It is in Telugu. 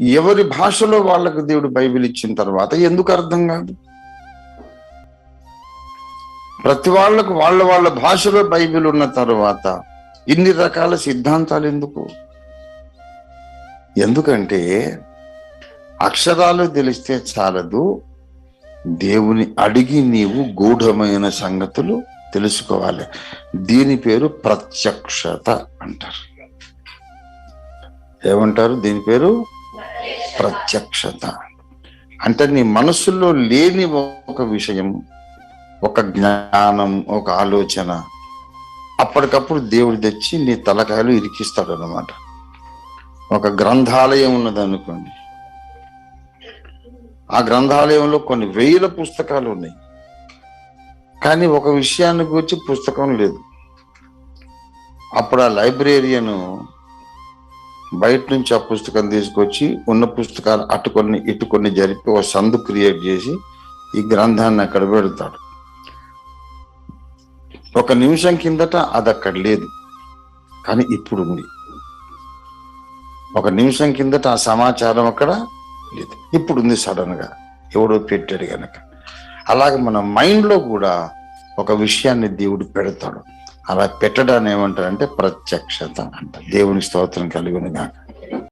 ఎవరి భాషలో వాళ్ళకు దేవుడు బైబిల్ ఇచ్చిన తర్వాత ఎందుకు అర్థం కాదు? ప్రతి వాళ్ళకు వాళ్ళ వాళ్ళ భాషలో బైబిల్ ఉన్న తర్వాత ఇన్ని రకాల సిద్ధాంతాలు ఎందుకు? ఎందుకంటే అక్షరాలు తెలిస్తే చాలదు దేవుని అడిగి నీవు గూఢమైన సంగతులు తెలుసుకోవాలి. దీని పేరు ప్రత్యక్షత అంటారు. ఏమంటారు? దీని పేరు ప్రత్యక్షత. అంటే నీ మనసులో లేని ఒక విషయం ఒక జ్ఞానం ఒక ఆలోచన అప్పటికప్పుడు దేవుడు తెచ్చి నీ తలకాయలు ఇరికిస్తాడు అనమాట ఒక గ్రంథాలయం ఉన్నది అనుకోండి. ఆ గ్రంథాలయంలో కొన్ని వేల పుస్తకాలు ఉన్నాయి. కానీ ఒక విషయాన్ని గురించి పుస్తకం లేదు. అప్పుడు ఆ లైబ్రేరియను బయట నుంచి ఆ పుస్తకం తీసుకొచ్చి ఉన్న పుస్తకాలు అటుకొని ఇటుకొని జరిపి ఒక సందు క్రియేట్ చేసి ఈ గ్రంథాన్ని అక్కడ పెడతాడు. ఒక నిమిషం కిందట అది అక్కడ లేదు. కానీ ఇప్పుడు ఉంది. ఒక నిమిషం కిందట ఆ సమాచారం అక్కడ లేదు. ఇప్పుడు ఉంది సడన్గా ఎవడో పెట్టాడు కనుక అలాగే మన మైండ్లో కూడా ఒక విషయాన్ని దేవుడు పెడతాడు. అలా పెట్టడాన్ని ఏమంటారంటే ప్రత్యక్షత అంట. దేవుని స్తోత్రం కలిగిన గాక